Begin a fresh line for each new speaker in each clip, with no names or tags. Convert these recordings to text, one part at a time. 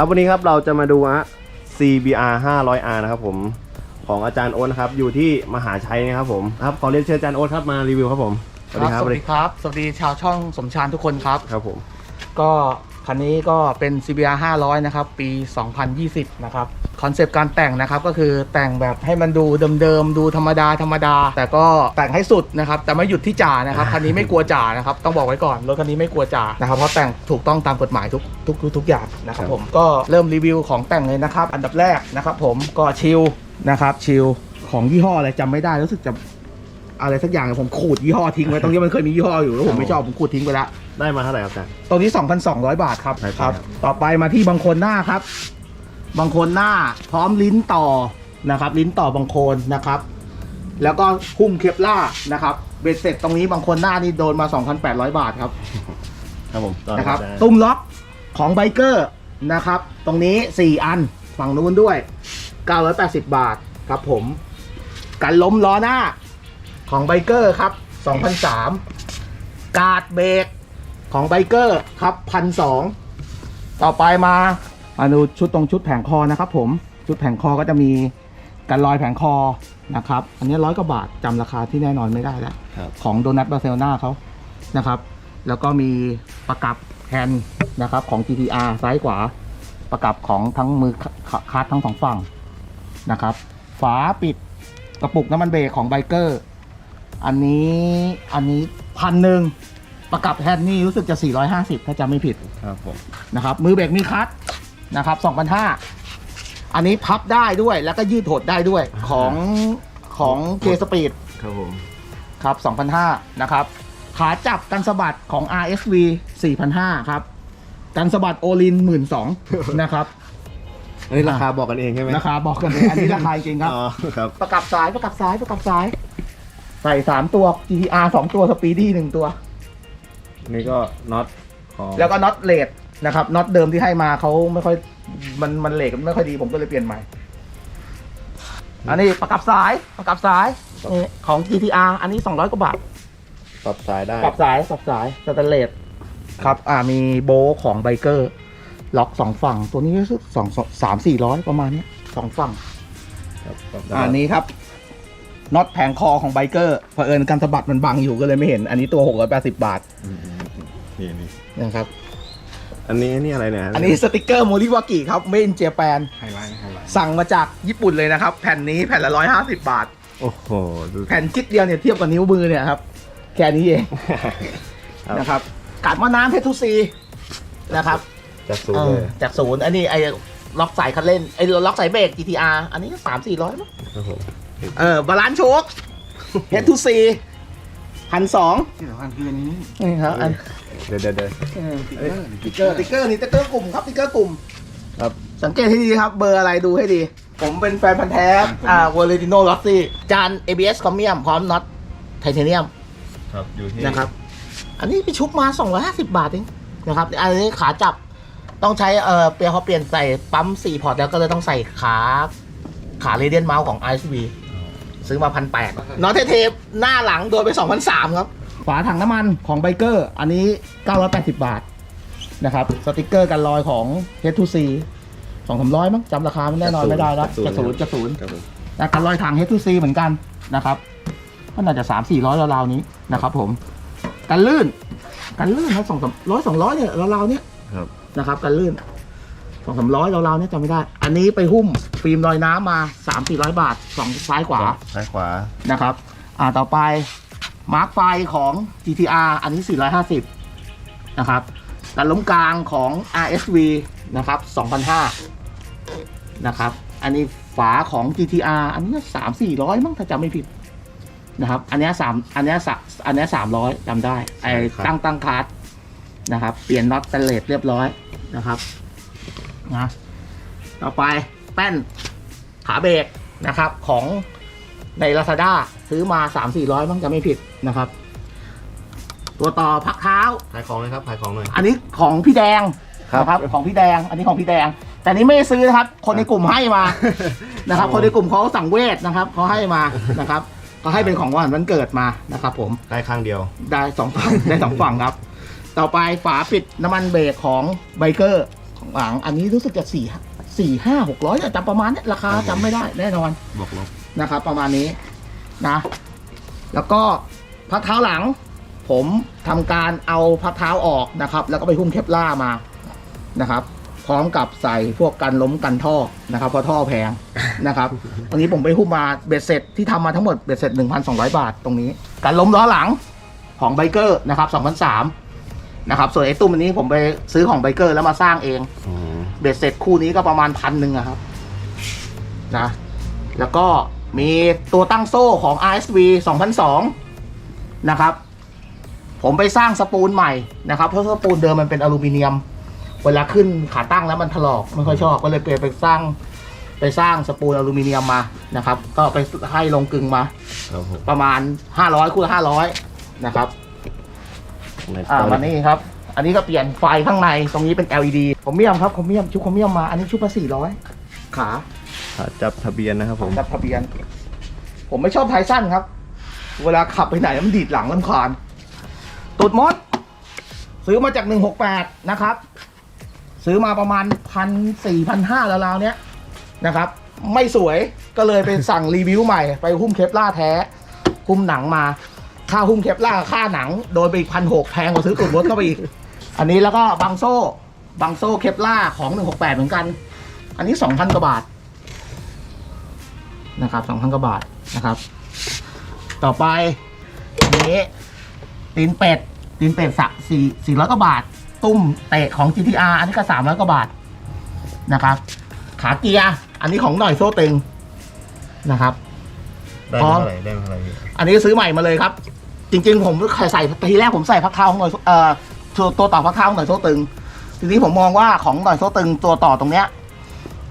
ครับวันนี้ครับเราจะมาดูฮะ CBR 500R นะครับผมของอาจารย์โอ๊ตนะครับอยู่ที่มหาชัยนะครับผมครับขอเรียนเชิญอาจารย์โอ๊ตครับมารีวิวครับผมสวัสดีครับ
สวัสดีครับ สวัสดีชาวช่องสมชานทุกคนครับ
ครับผม
ก็คันนี้ก็เป็น CBR 500 นะครับ ปี 2020 นะครับ คอนเซปต์การแต่งนะครับก็คือแต่งแบบให้มันดูเดิมๆดูธรรมดาธรรมดา แต่ก็แต่งให้สุดนะครับแต่ไม่หยุดที่จ่านะครับคันนี้ไม่กลัวจ่านะครับต้องบอกไว้ก่อนรถคันนี้ไม่กลัวจ่านะครับเพราะแต่งถูกต้องตามกฎหมายทุกทุกทุกทุกอย่างนะครับผมก็เริ่มรีวิวของแต่งเลยนะครับ อันดับแรกนะครับ ผมก็ชิลนะครับชิลของยี่ห้ออะไรจำไม่ได้รู้สึกจะอะไรสักอย่างผมขูดยี่ห้อทิ้งไว้ตรงนี้มันเคยมียี่ห้ออยู่แล้วผมไม่ชอบผมขูดทิ้งไปแล้ว
ได้มาเท่าไหร่ครับอาจารย์
ตัวนี้ 2,200 บาทครับ
ใช่ค
ค
รั
รับบต่อไปมาที่บางโคนหน้าครับ บางโคนหน้าพร้อมลิ้นต่อนะครับ ลิ้นต่อบางโคนนะครับ แล้วก็หุ้มเคปล่าร์นะครับเบ็ดเสร็จตรงนี้บางโคนหน้านี่โดนมา 2,800 บาทครับ
ครับผมต่อ
นะครับ
อาจารย์
ตุ้มล็อกของไบเกอร์นะครับ ตรงนี้ 4 อันฝั่งนู้นด้วย 980 บาทครับผม กันล้มล้อหน้าของไบเกอร์ครับ2,003การ์ดเบรกของไบเกอร์ครับ1,002ต่อไปมา มาดูชุดตรงชุดแผงคอนะครับผมชุดแผงคอก็จะมีกันรอยแผงคอนะครับ อันนี้ร้อยกว่าบาทจำราคาที่แน่นอนไม่ได้แล้ว
ครับ
ของโดนัทบาร์เซโลนาเขานะครับ แล้วก็มีประกับแฮนด์นะครับของ GTR ซ้ายขวาประกับของทั้งมือคคาร์ดทั้งสองฝั่งนะครับ ฝาปิดกระปุกน้ำมันเบรกของไบเกอร์ อันนี้อันนี้พันหนึ่งประกับแฮนด์นี่รู้สึกจะ 450 ถ้าจำไม่ผิด
ครับผม
นะครับมือเบรกมีคัท นะครับ2,500อันนี้พับได้ด้วยแล้วก็ยืดโหดได้ด้วยของของเคสปีด
ครับผม
ครับ2,500นะครับ ขาจับกันสะบัดของ RSV 4,500ครับ กันสะบัดโอลิน12,000นะครับ
อันนี้ราคาบอกกันเองใช่ไหม
ราคาบอกกันเลยอันนี้ราคาจริงๆครับ
อ๋อครับ
ประกับสายประกับสายประกับสาย ใส่3ตัว GTR 2ตัว Speedy 1ตัว
นี่ก็น็อตของ
แล้วก็น็อตเลด นะครับน็อตเดิมที่ให้มาเขาไม่ค่อยมันมันเลดไม่ค่อยดีผมก็เลยเปลี่ยนใหม่ อันนี้ประกับสายประกับสายนี่ของ GTR อันนี้200กว่าบาท
ปรับสายได้
ปรับสายปรับสายสแตนเลสครับ อ่ามีโบะของไบเกอร์ ล็อกสองฝั่งตัวนี้รู้สึกสองสองสามสี่ร้อยประมาณเนี้ยสองฝั่ง
ครับปรับได้
อ่านี้ครับน็อตแผงคอของไบเกอร์เผอิญการสะบัดมันบังอยู่ก็เลยไม่เห็น อันนี้ตัวหกร้อยแปดสิบบาท
อืมอืมอืมนี่นี่
นะครับ
อันนี้นี่อะไรเนี่ย
อันนี้สติกเกอร์โมริวากิครับเมนเจแปน
ไฮไลท์ไฮไลท์
สั่งมาจากญี่ปุ่นเลยนะครับ แผ่นนี้แผ่นละร้อยห้าสิบบาท
โอ้โหดู
แผ่นจิ๊ดเดียวเนี่ยเทียบกับนิ้วมือเนี่ยครับ แค่นี้เอง
ครับ
นะครับกัดมะน้ำเพชรทุซีนะครับ
จะสูงเลย
เออจากศูนย์อันนี้ไอ้ล็อกสายคันเร่งไอ้ล็อกสายเบรก GTR อันนี้สามสี่ร้อยมั้ง
ครับผม
เออบาลานซ์โชคเฮดทูซีพันสอง
ที่สำคัญคืออันนี้
นี่ครับอัน
เดี๋ยวเดี๋ยวเดี๋ยว
ติ๊กเกอร์ติ๊กเกอร์นี่ติ๊กเกอร์กลุ่มครับติ๊กเกอร์กลุ่ม
ครับ
สังเกตให้ดีครับ เบอร์อะไรดูให้ดี ผมเป็นแฟนพันธ์แท้ อ่าวอลเลติโนลอสซี่ จาน ABS คอมเมียม พร้อมน็อตไทเทเนียม
ครับ อยู่ที่
นะครับ อันนี้ไปชุบมา 250 บาทเองนะครับ อันนี้ขาจับต้องใช้เอ่อเปียเขาเปลี่ยนใส่ปั๊ม 4 พอร์ตแล้วก็เลยต้องใส่ขาขาเรเดียนเมาส์ของ i อ v ซื้อมาพันแปดน็อตเทปหน้าหลังโดนไป2,003ครับ ฝาถังน้ำมันของไบเกอร์ อันนี้ 980 บาทนะครับ สติกเกอร์กันรอยของ H2C สองสามร้อยมั้งจำราคาไม่แน่นอนไม่ได้แล้วจะศูนย์จะศูนย์
ครับผม
แต่กันรอยถัง H2C เหมือนกันนะครับก็น่าจะสามสี่ร้อยราวๆนี้นะครับ ผมกันลื่นกันลื่นครับสองสามร้อยสองร้อยเนี่ยราวๆเนี้ย
ครับ
นะครับกันลื่นสองสามร้อยราวๆเนี้ยจำไม่ได้ อันนี้ไปหุ้มฟิล์มลอยน้ำมาสามสี่ร้อยบาทสองซ้ายขวา
ซ้ายขวา
นะครับ อ่าต่อไป มาร์คไฟของ GTR อันนี้ 450 นะครับแต่ล้มกลางของ RSV นะครับ2,500นะครับ อันนี้ฝาของ GTR อันนี้สามสี่ร้อยมั้งถ้าจำไม่ผิดนะครับ อันเนี้ยสามอันเนี้ยสามอันเนี้ยสามร้อยจำได้ ไอ้
ครับ
ตั้งตั้งคาร์ดนะครับ เปลี่ยนน็อตเตเลตเรียบร้อยนะครับนะต่อไปแป้นขาเบรกนะครับของใน Lazada ซื้อมา 3 4 0 0 มั้งจะไม่ผิด นะครับ ตัวต่อพักเท้า
ขายของเลยครับขายของหน่อย
อันนี้ของพี่แดง
ครับ
นะครับของพี่แดง อันนี้ของพี่แดง แต่นี้ไม่ได้ซื้อนะครับ คนในกลุ่มให้มา นะครับ คนในกลุ่มเขาสั่งเวทนะครับเขาให้มานะครับเขาให้เป็นของวันวันเกิดมานะครับ ผม
ได้ข้างเดียว
ได้สองฝั่งได้สองฝั่งครับ ต่อไปฝาปิดน้ำมันเบรกของไบเกอร์ของหลังอันนี้รู้สึกจะสี่สี่ห้าหกร้อยจำประมาณเนี้ยราคาจำไม่ได้แน่นอน
บวกลบ
นะครับ ประมาณนี้นะ แล้วก็ พักเท้าหลัง ผมทำการเอาพักเท้าออกนะครับ แล้วก็ไปหุ้มเคปล่ามานะครับ พร้อมกับใส่พวกกันล้มกันท่อนะครับเพราะท่อแพงนะครับตรงนี้ผมไปหุ้มมาเบ็ดเสร็จที่ทำมาทั้งหมดเบ็ดเสร็จ 1,200 บาทตรงนี้การล้มล้อหลังของไบเกอร์นะครับ2,003นะครับ ส่วนไอ้ตุ้มอันนี้ผมไปซื้อของไบเกอร์แล้วมาสร้างเองเบ็ดเสร็จคู่นี้ก็ประมาณพันหนึ่งครับนะแล้วก็มีตัวตั้งโซ่ของ RSV 2002 นะครับ ผมไปสร้างสปูลใหม่นะครับเพราะสปูลเดิมมันเป็นอลูมิเนียม เวลาขึ้นขาตั้งแล้วมันถลอกไม่ค่อยชอบก็เลยเปลี่ยนไปสร้างไปสร้างสปูลอลูมิเนียมมานะครับ ก็ไปให้ลงกึ่งมา
ครับผม
ประมาณ 500คู่ละ500 นะครับ
ใน
อ่า
ตัว
มานี่ครับ อันนี้ก็เปลี่ยนไฟข้างในตรงนี้เป็น LED ผมเมียมครับผมเมียมชุดผมเมียมมา อันนี้ชุดละ400ขา
ขา จับทะเบียนนะครับผม
จับทะเบียน ผมไม่ชอบไทสั้นครับ เวลาขับไปไหนมันดีดหลังลำคาญตูดมด ซื้อมาจาก 168 นะครับ ซื้อมาประมาณพันสี่พันห้าแล้วราวๆเนี้ยนะครับ ไม่สวยก็เลยไปสั่งรีวิวใหม่ไปหุ้มเคปล่าแท้ หุ้มหนังมา ค่าหุ้มเคปล่าค่าหนัง โดนไปอีกพันหกแพงกว่าซื้อตูดมดเข้าไปอีก อันนี้แล้วก็บังโซ่บังโซ่เคปล่าของ 168 เหมือนกัน อันนี้ 2,000กว่าบาทนะครับสองพันกว่าบาทนะครับ ต่อไปอันนี้ตีนเป็ดตีนเป็ดสักสี่สี่ร้อยกว่าบาท ตุ้มเตะของ GTR อันนี้ก็สามร้อยกว่าบาทนะครับ ขาเกียร์อันนี้ของหน่อยโซ่ตึงนะครับ
ได้
พร้อ
มามเท่าไหร่ได้มาเท่าไหร่พี่
อันนี้ซื้อใหม่มาเลยครับ จริง ๆ ผมใส่ทีแรกผมใส่พักเท้าของหน่อยเอ่อตัวตัวต่อพักเท้าของหน่อยโซ่ตึงทีนี้ผมมองว่าของหน่อยโซ่ตึงตัวต่อตรงเนี้ย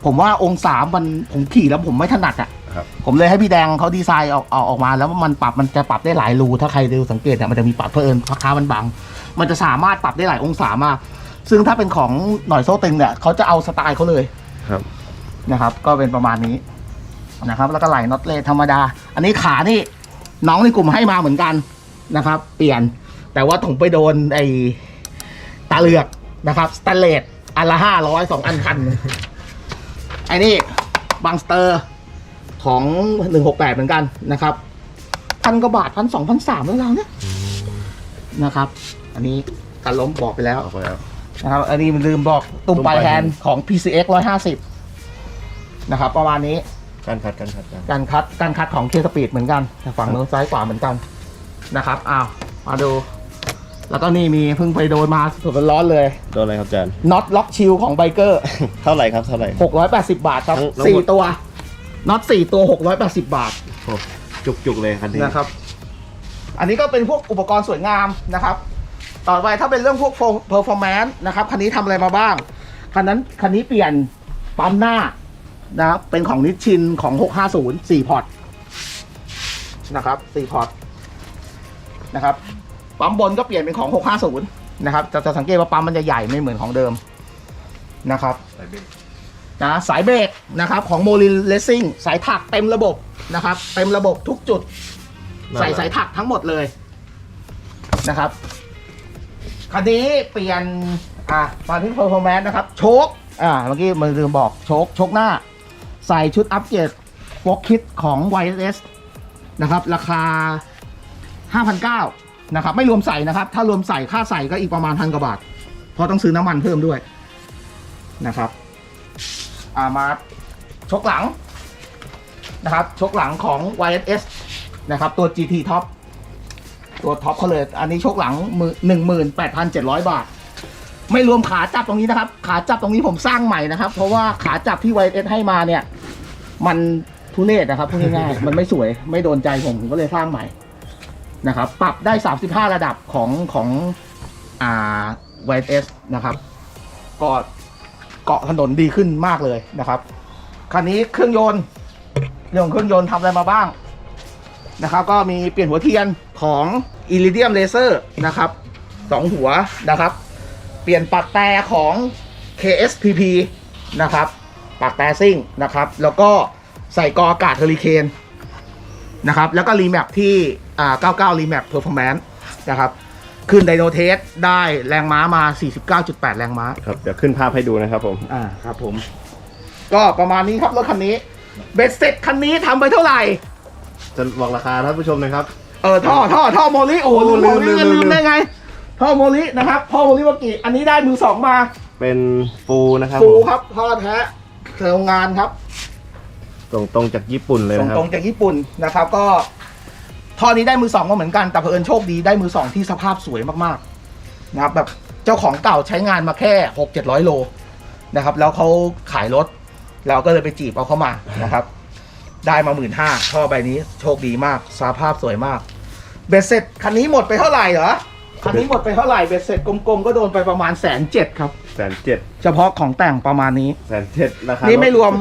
ผมว่าองศามันผมขี่แล้วผมไม่ถนัดอะ
ครับ
ผมเลยให้พี่แดงเขาดีไซน์ออกออกออกมา แล้วมันปรับมันจะปรับได้หลายรู ถ้าใครดูสังเกตเนี่ยมันจะมีปรับเพิ่มพักเท้ามันบังมันจะสามารถปรับได้หลายองศามาก ซึ่งถ้าเป็นของหน่อยโซ่ตึงเนี่ยเขาจะเอาสไตล์เขาเลย
ครับ
นะครับ ก็เป็นประมาณนี้นะครับ แล้วก็ไหลน็อตเลทธรรมดา อันนี้ขานี่น้องในกลุ่มให้มาเหมือนกันนะครับ เปลี่ยนแต่ว่าผมไปโดนไอ้ตาเหลือกนะครับสแตนเลสอันละห้าร้อยสองอันพันหนึ่งไอ้นี่บังสเตอร์ ของหนึ่งหกแปดเหมือนกันนะครับพันกว่าบาทพันสองพันสามแล้วเราเนี่ยนะครับ อันนี้การล้มบอกไปแล้ว
ออกไปแล้ว
นะครับ อันนี้มันลืมบอกตุ่มปลายแฮนด์ของ PCX 150 นะครับ ประมาณนี้
การคัดการคัดกัน
การคัดการคัดของเคสปีดเหมือนกันแต่ฝั่งโน้นซ้ายขวาเหมือนกันนะครับอ้าวมาดู แล้วก็นี่มีเพิ่งไปโดนมาสดๆร้อนๆเลย
โดนอะไรครับอาจารย์
น็อตล็อกชิลของไบเกอร์
เท่าไหร่ครับเท่าไหร่
680 บาทครับ
ทั้งทั้งหมด
สี่ตัว น็อตสี่ตัว 680 บาท
โอ้จุกจุกๆเลยคันนี้
นะครับ อันนี้ก็เป็นพวกอุปกรณ์สวยงามนะครับ ต่อไปถ้าเป็นเรื่องพวก performance นะครับ คันนี้ทำอะไรมาบ้าง คันนั้นคันนี้เปลี่ยนปั๊มหน้านะครับเป็นของนิชชินของ 650 4พอร์ตนะครับ4พอร์ตนะครับปั๊มบนก็เปลี่ยนเป็นของ 650 นะครับ จะจะสังเกตว่าปั๊มมันจะใหญ่ไม่เหมือนของเดิมนะครับ นะสายเบรกนะครับของโมลินเลสซิ่งสายถักเต็มระบบนะครับเต็มระบบทุกจุด ใส่สายถักทั้งหมดเลยนะครับคันนี้เปลี่ยนอะมาที่ performance นะครับโชคอ่าเมื่อกี้มันลืมบอกโชคโชคหน้า ใส่ชุดอัปเกรดโฟกคิดของ YS นะครับ ราคา 5,900นะครับ ไม่รวมใส่นะครับ ถ้ารวมใส่ค่าใส่ก็อีกประมาณพันกว่าบาท เพราะต้องซื้อน้ำมันเพิ่มด้วยนะครับ อ่ามาชกหลังนะครับชกหลังของ YS นะครับ ตัว GT Top ตัวท็อปเขาเลย อันนี้ชกหลังหนึ่งหมื่นแปดพันเจ็ดร้อยบาท ไม่รวมขาจับตรงนี้นะครับ ขาจับตรงนี้ผมสร้างใหม่นะครับ เพราะว่าขาจับที่ YS ให้มาเนี่ย มันทุเรศนะครับพูดง่ายๆมันไม่สวยไม่โดนใจผมผมก็เลยสร้างใหม่นะครับ ปรับได้35ระดับของของอ่า YS นะครับ ก็ เกาะถนนดีขึ้นมากเลยนะครับคันนี้เครื่องยนต์เรื่องเครื่องยนต์ทำอะไรมาบ้างนะครับ ก็มีเปลี่ยนหัวเทียนของ Iridium Laser นะครับสองหัวนะครับ เปลี่ยนปักแต่ของ KSPP นะครับปลักแต่ซิ่งนะครับ แล้วก็ใส่กออากาศเฮอริเคนนะครับ แล้วก็รีแมปที่ 99 รีแมปเพอร์ฟอร์แมนซ์นะครับ ขึ้นไดโนเทสได้แรงม้ามา 49.8 แรงม้า
ครับ เดี๋ยวขึ้นภาพให้ดูนะครับผม
อ่าครับผม ก็ประมาณนี้ครับรถคันนี้ เบ็ดเสร็จคันนี้ทำไปเท่าไหร่
จะบอกราคาท่านผู้ชมนะครับ
เออท่อท่อท่อโมลิโอ้โห
โอ้
ลืม
ลื
โม
ม
ลิ
ลืม
ลื
ลื
ม
ม
ได้ไง ท่อโมลินะครับท่อโมลิวากิอันนี้ได้มือสองมา
เป็นฟูนะครับ
ฟู
ผม
ครับท่อแท้โรงงานครับ
ส่งตรงจากญี่ปุ่นเลย
ส่ง
นะครับ
ตรงจากญี่ปุ่นนะครับ ก็ ท่อนี้ได้มือสองมาเหมือนกันแต่เผอิญโชคดีได้มือสองที่สภาพสวยมากๆนะครับแบบเจ้าของเก่าใช้งานมาแค่หกเจ็ดร้อยโลนะครับ แล้วเขาขายรถ เราก็เลยไปจีบเอาเข้ามานะครับ ได้มาหมื่นห้าท่อใบนี้โชคดีมากสภาพสวยมาก เบ็ดเสร็จคันนี้หมดไปเท่าไหร่เหรอคันนี้หมดไปเท่าไหร่เบ็ดเสร็จกลมๆก็โดนไปประมาณแสนเจ็ดครับ
แสนเจ็ด
เฉพาะของแต่งประมาณนี้
แสนเจ็ดราคา
นี่
นี่
ไม่รวม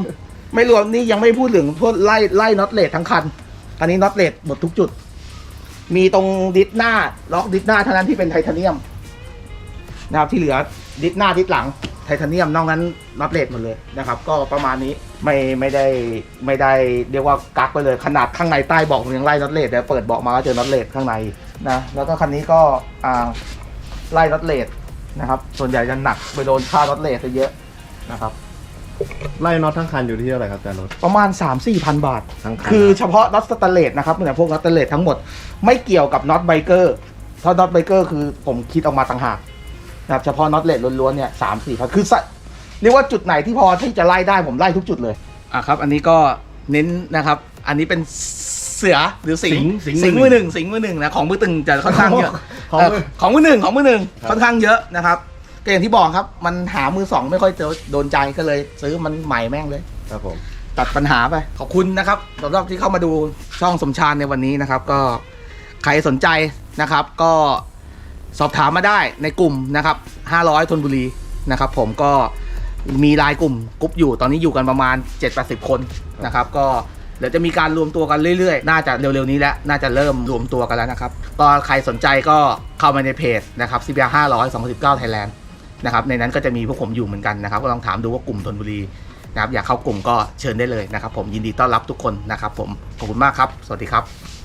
ไม่รวมนี่ยังไม่พูดถึงพวกไล่ไล่น็อตเลททั้งคัน อันนี้น็อตเลทหมดทุกจุด มีตรงดิสหน้าล็อกดิสหน้าเท่านั้นที่เป็นไทเทเนียมนะครับที่เหลือดิสหน้าดิสหลังไทเทเนียมนอกนั้นน็อตเลทหมดเลยนะครับ ก็ประมาณนี้ไม่ไม่ได้ไม่ได้เรียกว่ากักไปเลยขนาดข้างในใต้เบอกยังไล่น็อตเลทแต่เปิดเบอกมาก็เจอน็อตเลทข้างในนะแล้วก็คันนี้ก็อ่าไล่น็อตเลทนะครับ ส่วนใหญ่จะหนักไปโดนค่าน็อตเลทซะเยอะนะครับ
ไล่น็อตทั้งคันอยู่ที่เท่าไหร่ครับอาจารย์รถ
ประมาณ 3 4พันบาท
ทั้งคัน
คือเฉพาะน็อตสแตนเลสนะครับเนี่ยพวกน็อตสแตนเลสทั้งหมดไม่เกี่ยวกับน็อตไบเกอร์เพราะน็อตไบเกอร์คือผมคิดออกมาต่างหากนะครับเฉพาะน็อตเลสล้วนๆเนี่ยสามสี่พันคือสะเรียกว่าจุดไหนที่พอที่จะไล่ได้ผมไล่ทุกจุดเลยอะครับ อันนี้ก็เน้นนะครับ อันนี้เป็นเสือหรือสิง
สิง
สิงมือหนึ่งสิงมือหนึ่งนะของมือตึงจะค่อนข้างเยอะ
ของมือ
เออของมือหนึ่งของมือหนึ่ง
ครับ
ค่อนข้างเยอะนะครับ ก็อย่างที่บอกครับ มันหามือสองไม่ค่อยเจอโดนใจก็เลย ซื้อมันใหม่แม่งเลย
ครับผม
ตัดปัญหาไป ขอบคุณนะครับสำหรับที่เข้ามาดูช่องสมชาญในวันนี้นะครับ ก็ใครสนใจนะครับ ก็สอบถามมาได้ในกลุ่มนะครับ 500ทนบุรีนะครับ ผมก็มีรายกลุ่มกรุ๊ปอยู่ตอนนี้อยู่กันประมาณ 7-80 คนนะครับ ก็เดี๋ยวจะมีการรวมตัวกันเรื่อยๆ น่าจะเร็วๆนี้แล้ว น่าจะเริ่มรวมตัวกันแล้วนะครับ ก็ใครสนใจก็เข้ามาในเพจนะครับ CBR 500 2019 Thailand นะครับในนั้นก็จะมีพวกผมอยู่เหมือนกันนะครับก็ลองถามดูว่ากลุ่มธนบุรีนะครับอยากเข้ากลุ่มก็เชิญได้เลยนะครับ ผมยินดีต้อนรับทุกคนนะครับ ผมขอบคุณมากครับ สวัสดีครับ